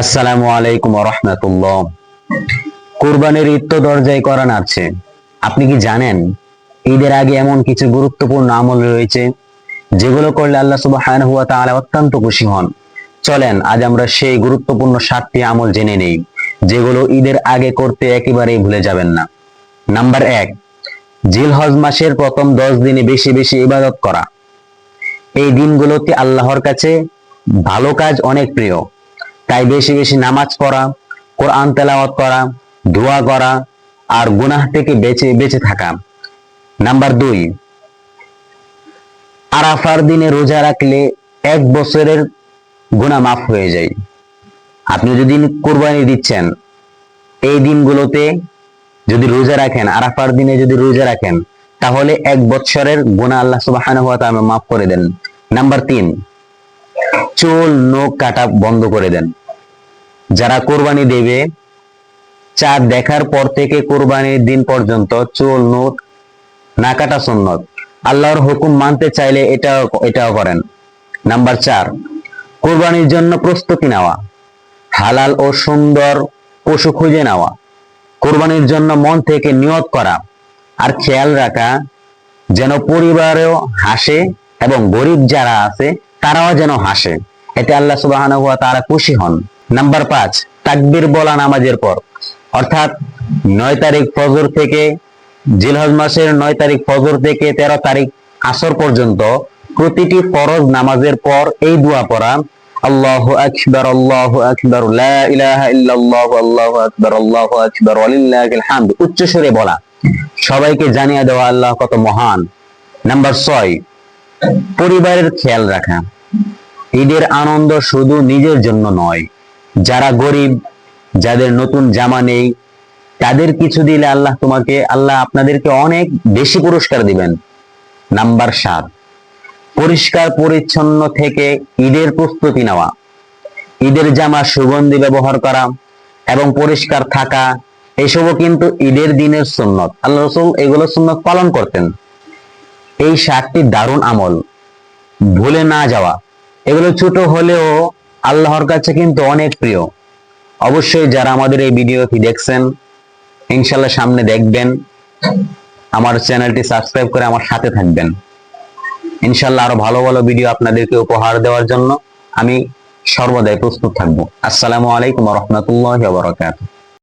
আসসালামু আলাইকুম রহমতুল্লাহ। কুরবানির ঈদ তো দরজায় করান আছে। আপনি কি জানেন, ঈদের আগে এমন কিছু গুরুত্বপূর্ণ আমল রয়েছে, যেগুলো করলে আল্লাহ তাআলা অত্যন্ত খুশি হন। চলেন, আজ আমরা সেই গুরুত্বপূর্ণ সাতটি আমল জেনে নেই, যেগুলো ঈদের আগে করতে একেবারেই ভুলে যাবেন না। নাম্বার এক, জিলহজ মাসের প্রথম দশ দিনে বেশি বেশি ইবাদত করা। এই দিনগুলোতে আল্লাহর কাছে ভালো কাজ অনেক প্রিয়। তাই বেশি বেশি নামাজ পড়া, কোরআন তেলাওয়াত করা, দোয়া করা আর গুনাহ থেকে বেঁচে বেঁচে থাকা। নাম্বার দুই, আরাফার দিনে রোজা রাখলে এক বছরের গুনাহ মাফ হয়ে যায়। আপনি যদি কোরবানি দিচ্ছেন, এই দিনগুলোতে যদি রোজা রাখেন, আরাফার দিনে যদি রোজা রাখেন, তাহলে এক বছরের গুনাহ আল্লাহ তাআলা মাফ করে দেন। নাম্বার তিন, চুল, নখ কাটা বন্ধ করে দেন। যারা কোরবানি দেবে, চাঁদ দেখার পর থেকে কোরবানির দিন পর্যন্ত চুল নখ না কাটা সুন্নত। আল্লাহর হুকুম মানতে চাইলে এটাও এটাও করেন। নাম্বার চার, কোরবানির জন্য প্রস্তুতি নেওয়া। হালাল ও সুন্দর পশু খুঁজে নেওয়া। কোরবানির জন্য মন থেকে নিয়ত করা। আর খেয়াল রাখা, যেন পরিবারেও হাসে এবং গরিব যারা আছে, তারাও যেন হাসে। এতে আল্লাহ তাআলা খুশি হন। নাম্বার পাঁচ, তাকবির বলা নামাজের পর। অর্থাৎ নয় তারিখ ফজর থেকে জিলহজ মাসের নয় তারিখ ফজর থেকে তেরো তারিখ আসর পর্যন্ত প্রতিটি ফরজ নামাজের পর এই দোয়া পড়া, আল্লাহু আকবার আল্লাহু আকবার ইলাহা ইল্লাল্লাহু আকবার, আল্লাহু আকবার হামদ উচ্চ বলা। সবাইকে জানিয়ে দেওয়া, আল্লাহ কত মহান নাম্বার ছয়, পরিবারের খেয়াল রাখা। ঈদের আনন্দ শুধু নিজের জন্য নয় যারা গরিব, যাদের নতুন জামা নেই, তাদের কিছু দিলে আল্লাহ তোমাকে, আল্লাহ আপনাদেরকে অনেক বেশি পুরস্কার দিবেন। নাম্বার সাত, পরিষ্কার পরিচ্ছন্ন থেকে ঈদের প্রস্তুতি নেওয়া। ঈদের জামা সুগন্ধি ব্যবহার করা এবং পরিষ্কার থাকা, এসবও কিন্তু ঈদের দিনের সুন্নত। আল্লাহ রসুল এগুলো সুন্নত পালন করতেন। এই সাতটি দারুণ আমল। ভুলে না যাওয়া। এগুলো ছোট হলেও আল্লাহর কাছে কিন্তু অনেক প্রিয়। অবশ্যই যারা আমাদের এই ভিডিওটি দেখছেন, ইনশাল্লাহ সামনে দেখবেন। আমার চ্যানেলটি সাবস্ক্রাইব করে আমার সাথে থাকবেন। ইনশাল্লাহ আরও ভালো ভালো ভিডিও আপনাদেরকে উপহার দেওয়ার জন্য আমি সর্বদাই প্রস্তুত থাকব। আসসালামু আলাইকুম রহমতুল্লাহ